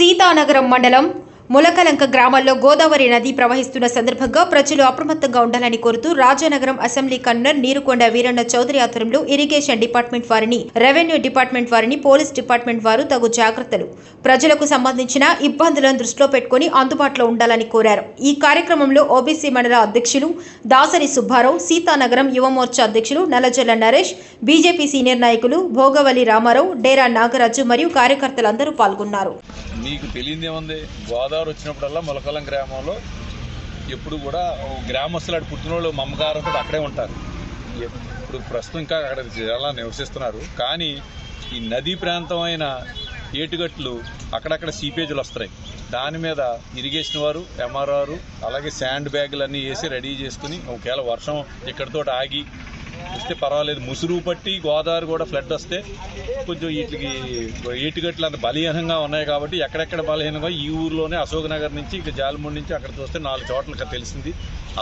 సీతానగరం మండలం ములకలంక గ్రామాల్లో గోదావరి నది ప్రవహిస్తున్న సందర్భంగా ప్రజలు అప్రమత్తంగా ఉండాలని కోరుతూ రాజానగరం అసెంబ్లీ కన్వీనర్ నీరుకొండ వీరన్న చౌదరి ఆధ్వర్యంలో ఇరిగేషన్ డిపార్ట్మెంట్ వారిని రెవెన్యూ డిపార్ట్మెంట్ వారిని పోలీస్ డిపార్ట్మెంట్ వారు తగు జాగ్రత్తలు. ప్రజలకు సంబంధించిన ఇబ్బందులను దృష్టిలో పెట్టుకుని అందుబాటులో ఉండాలని కోరారు. ఈ కార్యక్రమంలో ఓబీసీ మండల అధ్యక్షులు దాసరి సుబ్బారావు సీతానగరం యువమోర్చా అధ్యక్షులు నల్లజల్ల నరేష్ బీజేపీ సీనియర్ నాయకులు భోగవల్లి రామారావు డేరా నాగరాజు మరియు కార్యకర్తలందరూ పాల్గొన్నారు. మీకు గోదావరి వచ్చినప్పుడల్లా మొలకలం గ్రామంలో ఎప్పుడు కూడా గ్రామస్తులు అటు పుట్టినోళ్ళు మమ్మగారుతో అక్కడే ఉంటారు. ఇప్పుడు ప్రస్తుతం ఇంకా అక్కడ చాలా నివసిస్తున్నారు. కానీ ఈ నదీ ప్రాంతం అయిన ఏటుగట్లు అక్కడక్కడ సీపేజీలు వస్తాయి దాని మీద ఇరిగేషన్ వారు ఎంఆర్ఆర్ అలాగే శాండ్ బ్యాగులు అన్నీ వేసి రెడీ చేసుకుని ఒకవేళ వర్షం ఇక్కడితో ఆగి వస్తే పర్వాలేదు. ముసురు పట్టి గోదావరి కూడా ఫ్లడ్ వస్తే కొంచెం వీటికి ఏటుగట్లు అంత బలహీనంగా ఉన్నాయి కాబట్టి ఎక్కడెక్కడ బలహీనంగా ఈ ఊర్లోనే అశోక్ నగర్ నుంచి ఇక జాలమూడి నుంచి అక్కడ చూస్తే నాలుగు చోట్ల తెలిసింది.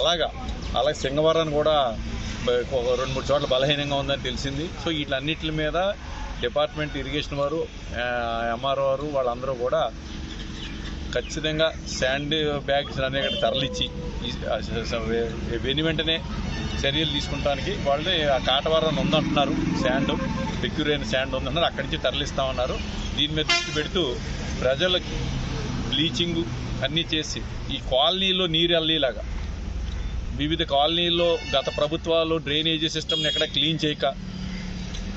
అలాగా అలాగే సింగవరం కూడా రెండు మూడు చోట్ల బలహీనంగా ఉందని తెలిసింది. సో వీటన్నిటి మీద డిపార్ట్మెంట్ ఇరిగేషన్ వారు ఎంఆర్ఓ వారు వాళ్ళందరూ కూడా ఖచ్చితంగా శాండ్ బ్యాగ్స్ అనేవి తరలిచ్చి వెని వెంటనే చర్యలు తీసుకుంటానికి వాళ్ళు ఆ కాటవరం ఉందంటున్నారు. శాండ్ సెక్యూర్ అయిన శాండ్ ఉందంటున్నారు. అక్కడి నుంచి తరలిస్తామన్నారు. దీని మీద దృష్టి పెడుతూ ప్రజలకి బ్లీచింగ్ అన్నీ చేసి ఈ కాలనీలో నీరు వెళ్ళేలాగా వివిధ కాలనీల్లో గత ప్రభుత్వాలు డ్రైనేజీ సిస్టమ్ని ఎక్కడ క్లీన్ చేయక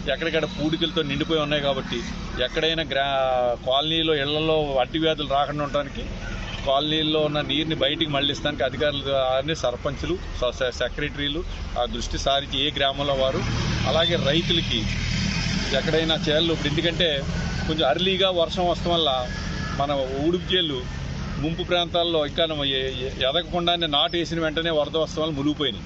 ఎక్కడికక్కడ పూడికలతో నిండిపోయి ఉన్నాయి కాబట్టి ఎక్కడైనా గ్రా కాలనీలో ఇళ్ళలో అట్టి వ్యాధులు రాకుండా ఉండడానికి కాలనీల్లో ఉన్న నీరుని బయటికి మళ్ళిస్తానికి అధికారులు అన్ని సర్పంచులు స- సెక్రటరీలు ఆ దృష్టి సారించి ఏ గ్రామంలో వారు. అలాగే రైతులకి ఎక్కడైనా చేయాలి ఇప్పుడు ఎందుకంటే కొంచెం అర్లీగా వర్షం వస్తాం వల్ల మన ఉడుపు చేలు ముంపు ప్రాంతాల్లో ఇంకా ఎదగకుండానే నాటు వేసిన వెంటనే వరద వస్తాం వల్ల మునిగిపోయినాయి.